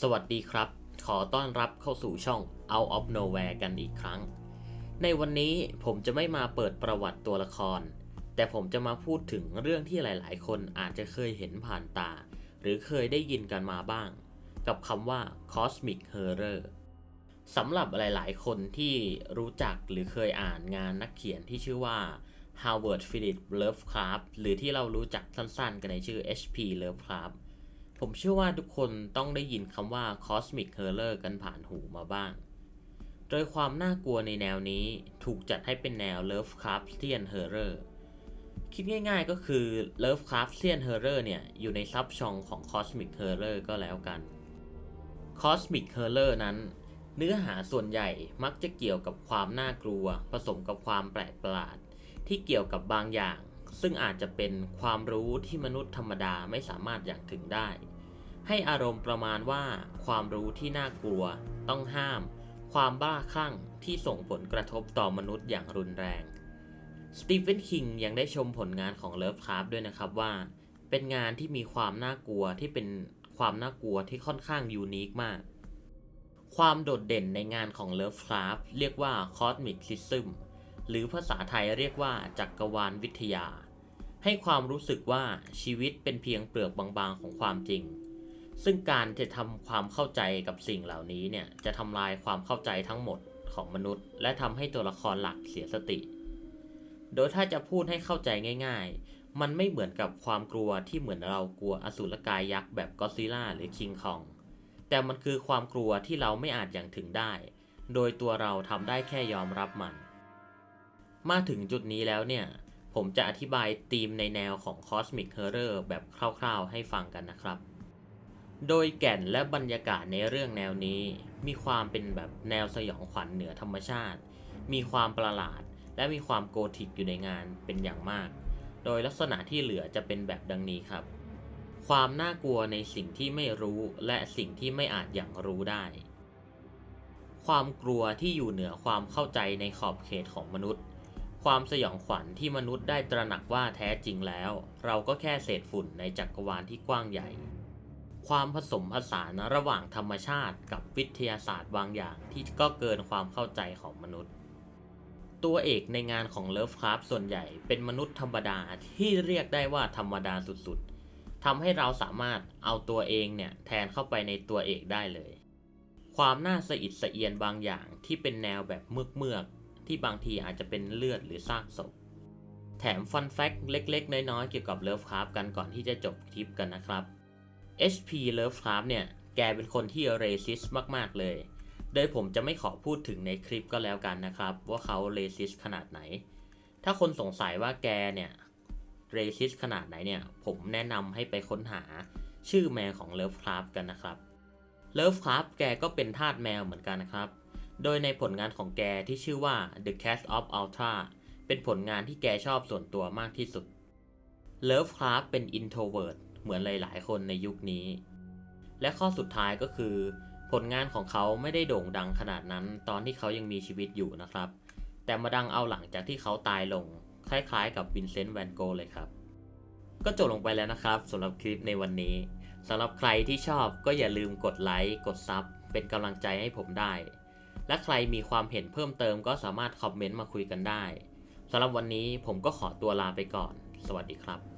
สวัสดีครับ ขอต้อนรับเข้าสู่ช่อง Out of Nowhere กันอีกครั้ง ในวันนี้ผมจะไม่มาเปิดประวัติตัวละคร แต่ผมจะมาพูดถึงเรื่องที่หลาย ๆ คนอาจจะเคยเห็นผ่านตา หรือเคยได้ยินกันมาบ้าง กับคำว่า Cosmic Horror สำหรับหลาย ๆ คนที่รู้จักหรือเคยอ่านงานนักเขียนที่ชื่อว่า Howard Phillips Lovecraft หรือที่เรารู้จักสั้น ๆ กันในชื่อ H.P. Lovecraft ผมเชื่อว่าทุกคนต้องได้ยินคำว่า Cosmic Horror กันผ่านหูมาบ้าง โดยความน่ากลัวในแนวนี้ถูกจัดให้เป็นแนว Lovecraftian Horror คิดง่ายๆก็คือ Lovecraftian Horror เนี่ย อยู่ในซับชองของ Cosmic Horror ก็แล้วกัน Cosmic Horror นั้น เนื้อหาส่วนใหญ่มักจะเกี่ยวกับความน่ากลัว ผสมกับความแปลกประหลาด ที่เกี่ยวกับบางอย่าง ซึ่งอาจจะเป็นความรู้ที่มนุษย์ธรรมดาไม่สามารถอย่างถึงได้ ให้อารมณ์ประมาณว่า ความรู้ที่น่ากลัว ต้องห้าม ความบ้าคลั่งที่ส่งผลกระทบต่อมนุษย์อย่างรุนแรง สตีเฟนคิงยังได้ชมผลงานของเลิฟคราฟด้วยนะครับว่า เป็นงานที่มีความน่ากลัวที่เป็นความน่ากลัวที่ค่อนข้างยูนิคมาก ความโดดเด่นในงานของเลิฟคราฟเรียกว่า Cosmic System หรือภาษาไทยเรียกว่าจักรวาลวิทยา ให้ความรู้สึกว่าชีวิตเป็นเพียงเปลือกบางๆของความจริง ซึ่งการจะทำความเข้าใจกับสิ่งเหล่านี้เนี่ยจะทำลายความเข้าใจทั้งหมดของมนุษย์ และทำให้ตัวละครหลักเสียสติ โดยถ้าจะพูดให้เข้าใจง่าย ๆ มันไม่เหมือนกับความกลัวที่เหมือนเรากลัวอสูรกายยักษ์แบบก็ซิลล่าหรือคิงคอง แต่มันคือความกลัวที่เราไม่อาจอย่างถึงได้ โดยตัวเราทำได้แค่ยอมรับมัน มาถึงจุดนี้แล้วเนี่ย ผมจะอธิบายธีมในแนวของ Cosmic Horror แบบคร่าวๆให้ฟังกันนะครับ โดยแก่นและบรรยากาศในเรื่องแนวนี้ มีความเป็นแบบแนวสยองขวัญเหนือธรรมชาติ มีความประหลาด และมีความโกธิกอยู่ในงานเป็นอย่างมาก โดยลักษณะที่เหลือจะเป็นแบบดังนี้ครับ ความน่ากลัวในสิ่งที่ไม่รู้และสิ่งที่ไม่อาจอย่างรู้ได้ ความกลัวที่อยู่เหนือความเข้าใจในขอบเขตของมนุษย์ ความสยองขวัญที่มนุษย์ได้ตระหนักว่าแท้จริงแล้ว เราก็แค่เศษฝุ่นในจักรวาลที่กว้างใหญ่ ความผสมผสานระหว่างธรรมชาติกับวิทยาศาสตร์บางอย่างที่ก็เกินความเข้าใจของมนุษย์ ตัวเอกในงานของเลิฟคราฟส่วนใหญ่เป็นมนุษย์ธรรมดาที่เรียกได้ว่าธรรมดาสุดๆทำให้เราสามารถเอาตัวเองเนี่ยแทนเข้าไปในตัวเอกได้เลย ความน่าสะอิดสะเอียนบางอย่างที่เป็นแนวแบบเมือกเมือกๆ ที่บางทีอาจจะเป็นเลือดหรือซากศพ แถมฟันแฟกเล็กๆ น้อยๆ เกี่ยวกับเลิฟคราฟกันก่อนที่จะจบคลิปกันนะครับ HP Lovecraft เนี่ย แกเป็นคนที่เรซิสมากๆเลย โดยผมจะไม่ขอพูดถึงในคลิปก็แล้วกันนะครับ ว่าเขาเรซิสขนาดไหน ถ้าคนสงสัยว่าแกเนี่ยเรซิสขนาดไหนเนี่ย ผมแนะนำให้ไปค้นหาชื่อแมวของ Lovecraft กันนะครับ Lovecraft แกก็เป็นทาสแมวเหมือนกันนะครับ โดยในผลงานของแกที่ชื่อว่า The Cast of Ultra เป็นผลงานที่แกชอบส่วนตัวมากที่สุด Lovecraft เป็น introvert เหมือนหลายๆ คนในยุคนี้ และข้อสุดท้ายก็คือ ผลงานของเขาไม่ได้โด่งดังขนาดนั้น ตอนที่เขายังมีชีวิตอยู่นะครับ แต่มาดังเอาหลังจากที่เขาตายลง คล้ายๆ กับวินเซนต์แวนโกเลยครับ ก็จบลงไปแล้วนะครับสำหรับคลิปในวันนี้สำหรับใครที่ชอบก็อย่าลืมกดไลค์กดซับเป็นกำลังใจให้ผมได้ และใครมีความเห็นเพิ่มเติมก็สามารถคอมเมนต์มาคุยกันได้สำหรับวันนี้ผมก็ขอตัวลาไปก่อน สวัสดีครับ